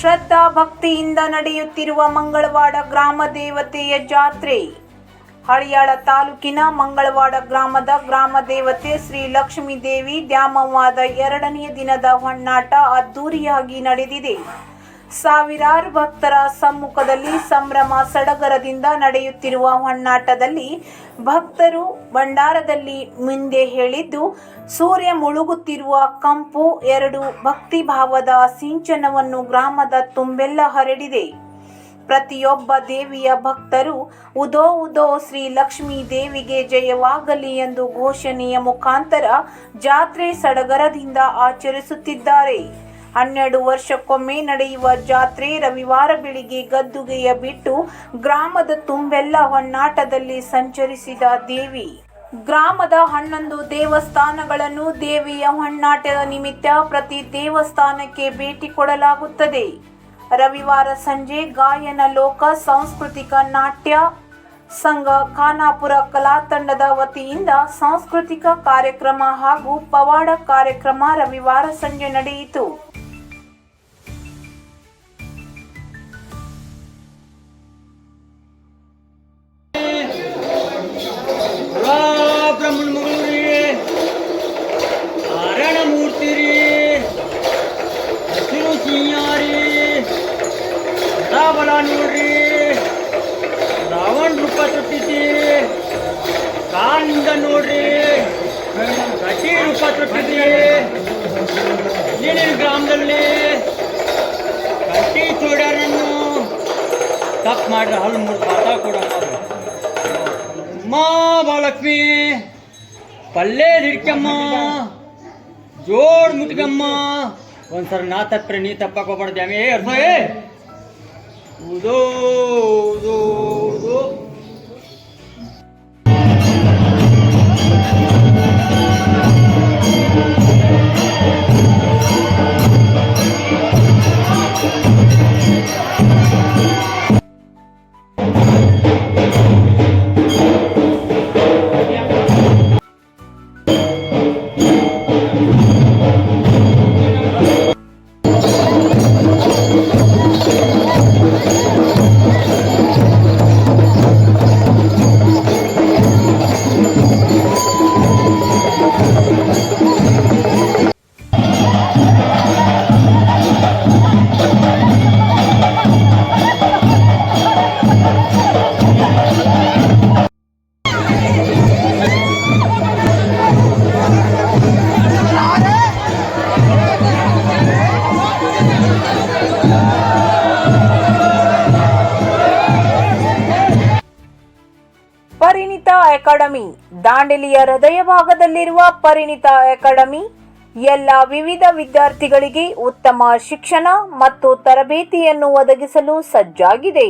ಶ್ರದ್ಧಾ ಭಕ್ತಿಯಿಂದ ನಡೆಯುತ್ತಿರುವ ಮಂಗಳವಾಡ ಗ್ರಾಮ ದೇವತೆಯ ಜಾತ್ರೆ. ಹಳಿಯಾಳ ತಾಲೂಕಿನ ಮಂಗಳವಾಡ ಗ್ರಾಮದ ಗ್ರಾಮ ದೇವತೆ ಶ್ರೀ ಲಕ್ಷ್ಮೀ ದೇವಿ ದ್ಯಾಮವ್ವಾದ ಎರಡನೆಯ ದಿನದ ಹೊನ್ನಾಟ ಅದ್ದೂರಿಯಾಗಿ ನಡೆದಿದೆ. ಸಾವಿರಾರು ಭಕ್ತರ ಸಮ್ಮುಖದಲ್ಲಿ ಸಂಭ್ರಮ ಸಡಗರದಿಂದ ನಡೆಯುತ್ತಿರುವ ಹೊನ್ನಾಟದಲ್ಲಿ ಭಕ್ತರು ಭಂಡಾರದಲ್ಲಿ ಮುಂದೆ ಹೇಳಿದ್ದು, ಸೂರ್ಯ ಮುಳುಗುತ್ತಿರುವ ಕಂಪು ಎರಡು ಭಕ್ತಿಭಾವದ ಸಿಂಚನವನ್ನು ಗ್ರಾಮದ ತುಂಬೆಲ್ಲ ಹರಡಿದೆ. ಪ್ರತಿಯೊಬ್ಬ ದೇವಿಯ ಭಕ್ತರು, ಉದೋ ಉದೋ, ಶ್ರೀ ಲಕ್ಷ್ಮೀ ದೇವಿಗೆ ಜಯವಾಗಲಿ ಎಂದು ಘೋಷಣೆಯ ಮುಖಾಂತರ ಜಾತ್ರೆ ಸಡಗರದಿಂದ ಆಚರಿಸುತ್ತಿದ್ದಾರೆ. ಹನ್ನೆರಡು ವರ್ಷಕ್ಕೊಮ್ಮೆ ನಡೆಯುವ ಜಾತ್ರೆ ರವಿವಾರ ಬೆಳಿಗ್ಗೆ ಗದ್ದುಗೆಯ ಬಿಟ್ಟು ಗ್ರಾಮದ ತುಂಬೆಲ್ಲ ಹೊನ್ನಾಟದಲ್ಲಿ ಸಂಚರಿಸಿದ ದೇವಿ. ಗ್ರಾಮದ ಹನ್ನೊಂದು ದೇವಸ್ಥಾನಗಳನ್ನು ದೇವಿಯ ಹೊನ್ನಾಟದ ನಿಮಿತ್ತ ಪ್ರತಿ ದೇವಸ್ಥಾನಕ್ಕೆ ಭೇಟಿ ಕೊಡಲಾಗುತ್ತದೆ. ರವಿವಾರ ಸಂಜೆ ಗಾಯನ ಲೋಕ ಸಾಂಸ್ಕೃತಿಕ ನಾಟ್ಯ ಸಂಘ ಖಾನಾಪುರ ಕಲಾ ತಂಡದ ವತಿಯಿಂದ ಸಾಂಸ್ಕೃತಿಕ ಕಾರ್ಯಕ್ರಮ ಹಾಗೂ ಪವಾಡ ಕಾರ್ಯಕ್ರಮ ರವಿವಾರ ಸಂಜೆ ನಡೆಯಿತು. ವಾ ಬ್ರಹ್ಮಣ ಮಗಳು ರೀ ನಾರಾಯಣ ಮೂರ್ತಿ ರೀ ಹಸಿರು ಸಿಂಹ ರೀ ಬಲ ನೋಡ್ರಿ ರಾವಣ ರೂಪ ತೊಟ್ಟಿದ್ದಿ ಕಾಲಿಂದ ನೋಡ್ರಿ ಗಟ್ಟಿ ರೂಪ ತೊಟ್ಟಿದ್ದಿ ನೀರಿನ ಗ್ರಾಮದಲ್ಲಿ ಗಟ್ಟಿ ಚೋಡ್ಯಾರನ್ನು ತಪ್ಪು ಮಾಡ್ರಿ ಹಲ್ಲು ಮೂರು ಪಾಠ ಕೊಡಪ್ಪ ಅಮ್ಮ ಬಾಲಕ್ಷ್ಮಿ ಪಲ್ಲೆ ಹಿಡ್ಕಮ್ಮ ಜೋಡ್ ಮುಟ್ಕಮ್ಮ ಒಂದ್ಸಲ ನಾ ತಪ್ಪ್ರೆ ನೀ ತಪ್ಪಾಕೋಬಾರ್ದು ಹೋಗ್ಬಾರ್ದು. ಅರ್ಥ ಏ. ಅಕಾಡೆಮಿ. ದಾಂಡೇಲಿಯ ಹೃದಯ ಭಾಗದಲ್ಲಿರುವ ಪರಿಣಿತ ಅಕಾಡೆಮಿ. ಎಲ್ಲ ವಿವಿಧ ವಿದ್ಯಾರ್ಥಿಗಳಿಗೆ ಉತ್ತಮ ಶಿಕ್ಷಣ ಮತ್ತು ತರಬೇತಿಯನ್ನು ಒದಗಿಸಲು ಸಜ್ಜಾಗಿದೆ.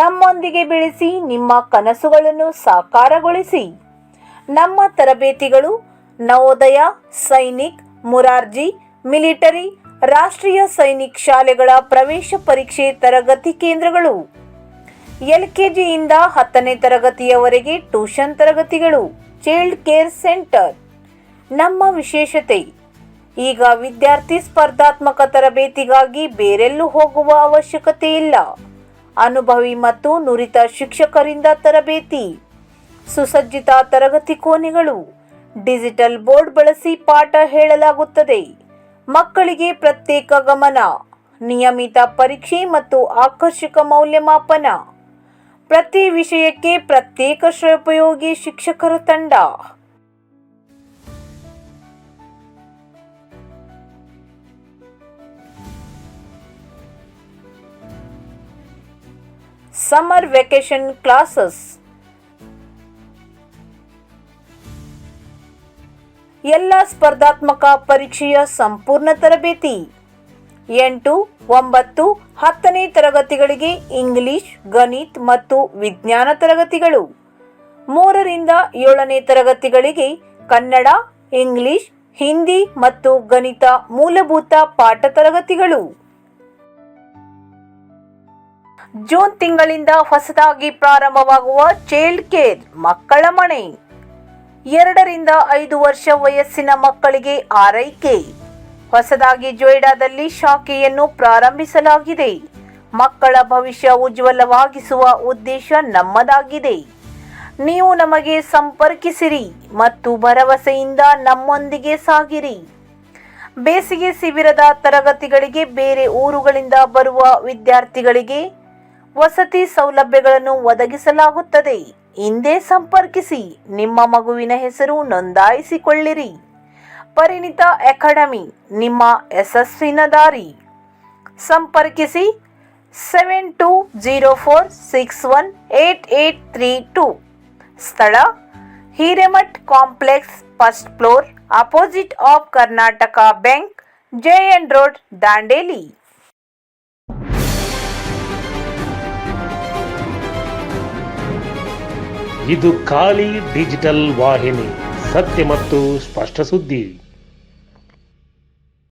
ನಮ್ಮೊಂದಿಗೆ ಬೆಳೆಸಿ ನಿಮ್ಮ ಕನಸುಗಳನ್ನು ಸಾಕಾರಗೊಳಿಸಿ. ನಮ್ಮ ತರಬೇತಿಗಳು ನವೋದಯ, ಸೈನಿಕ್, ಮುರಾರ್ಜಿ, ಮಿಲಿಟರಿ, ರಾಷ್ಟ್ರೀಯ ಸೈನಿಕ್ ಶಾಲೆಗಳ ಪ್ರವೇಶ ಪರೀಕ್ಷೆ ತರಗತಿ ಕೇಂದ್ರಗಳು. ಎಲ್ಕೆಜಿಯಿಂದ ಹತ್ತನೇ ತರಗತಿಯವರೆಗೆ ಟ್ಯೂಷನ್ ತರಗತಿಗಳು, ಚೈಲ್ಡ್ ಕೇರ್ ಸೆಂಟರ್. ನಮ್ಮ ವಿಶೇಷತೆ, ಈಗ ವಿದ್ಯಾರ್ಥಿ ಸ್ಪರ್ಧಾತ್ಮಕ ತರಬೇತಿಗಾಗಿ ಬೇರೆಲ್ಲೂ ಹೋಗುವ ಅವಶ್ಯಕತೆ ಇಲ್ಲ. ಅನುಭವಿ ಮತ್ತು ನುರಿತ ಶಿಕ್ಷಕರಿಂದ ತರಬೇತಿ. ಸುಸಜ್ಜಿತ ತರಗತಿ ಕೋಣೆಗಳು, ಡಿಜಿಟಲ್ ಬೋರ್ಡ್ ಬಳಸಿ ಪಾಠ ಹೇಳಲಾಗುತ್ತದೆ. ಮಕ್ಕಳಿಗೆ ಪ್ರತ್ಯೇಕ ಗಮನ, ನಿಯಮಿತ ಪರೀಕ್ಷೆ ಮತ್ತು ಆಕರ್ಷಕ ಮೌಲ್ಯಮಾಪನ. ಪ್ರತಿ ವಿಷಯಕ್ಕೆ ಪ್ರತ್ಯೇಕ ಶ್ರೇಯೋಪಯೋಗಿ ಶಿಕ್ಷಕರ ತಂಡ. ಸಮ್ಮರ್ ವೆಕೇಶನ್ ಕ್ಲಾಸಸ್ ಎಲ್ಲ ಸ್ಪರ್ಧಾತ್ಮಕ ಪರೀಕ್ಷೆಯ ಸಂಪೂರ್ಣ ತರಬೇತಿ. ಎಂಟು, ಒಂಬತ್ತು, ಹತ್ತನೇ ತರಗತಿಗಳಿಗೆ ಇಂಗ್ಲಿಷ್, ಗಣಿತ್ ಮತ್ತು ವಿಜ್ಞಾನ ತರಗತಿಗಳು. ಮೂರರಿಂದ ಏಳನೇ ತರಗತಿಗಳಿಗೆ ಕನ್ನಡ, ಇಂಗ್ಲಿಷ್, ಹಿಂದಿ ಮತ್ತು ಗಣಿತ ಮೂಲಭೂತ ಪಾಠ ತರಗತಿಗಳು. ಜೂನ್ ತಿಂಗಳಿಂದ ಹೊಸದಾಗಿ ಪ್ರಾರಂಭವಾಗುವ ಚೈಲ್ಡ್ ಕೇರ್ ಮಕ್ಕಳ ಮನೆ. ಎರಡರಿಂದ ಐದು ವರ್ಷ ವಯಸ್ಸಿನ ಮಕ್ಕಳಿಗೆ ಆರೈಕೆ. ಹೊಸದಾಗಿ ಜೊಯ್ಡಾದಲ್ಲಿ ಶಾಖೆಯನ್ನು ಪ್ರಾರಂಭಿಸಲಾಗಿದೆ. ಮಕ್ಕಳ ಭವಿಷ್ಯ ಉಜ್ವಲವಾಗಿಸುವ ಉದ್ದೇಶ ನಮ್ಮದಾಗಿದೆ. ನೀವು ನಮಗೆ ಸಂಪರ್ಕಿಸಿರಿ ಮತ್ತು ಭರವಸೆಯಿಂದ ನಮ್ಮೊಂದಿಗೆ ಸಾಗಿರಿ. ಬೇಸಿಗೆ ಶಿಬಿರದ ತರಗತಿಗಳಿಗೆ ಬೇರೆ ಊರುಗಳಿಂದ ಬರುವ ವಿದ್ಯಾರ್ಥಿಗಳಿಗೆ ವಸತಿ ಸೌಲಭ್ಯಗಳನ್ನು ಒದಗಿಸಲಾಗುತ್ತದೆ. ಹಿಂದೆ ಸಂಪರ್ಕಿಸಿ. ನಿಮ್ಮ ಮಗುವಿನ ಹೆಸರು ನೋಂದಾಯಿಸಿಕೊಳ್ಳಿರಿ. ಪರಿಣಿತ ಅಕಾಡೆಮಿ, ನಿಮ್ಮ ಯಶಸ್ಸಿನ ದಾರಿ. ಸಂಪರ್ಕಿಸಿ seven two zero four six one eight eight three two ಸ್ಥಳ, Hiremath complex, first floor, opposite of Karnataka bank J N road, Dandeli. ಇದು ಖಾಲಿ ಡಿಜಿಟಲ್ ವಾಹಿನಿ, ಸತ್ಯ ಮತ್ತು ಸ್ಪಷ್ಟ ಸುದ್ದಿ.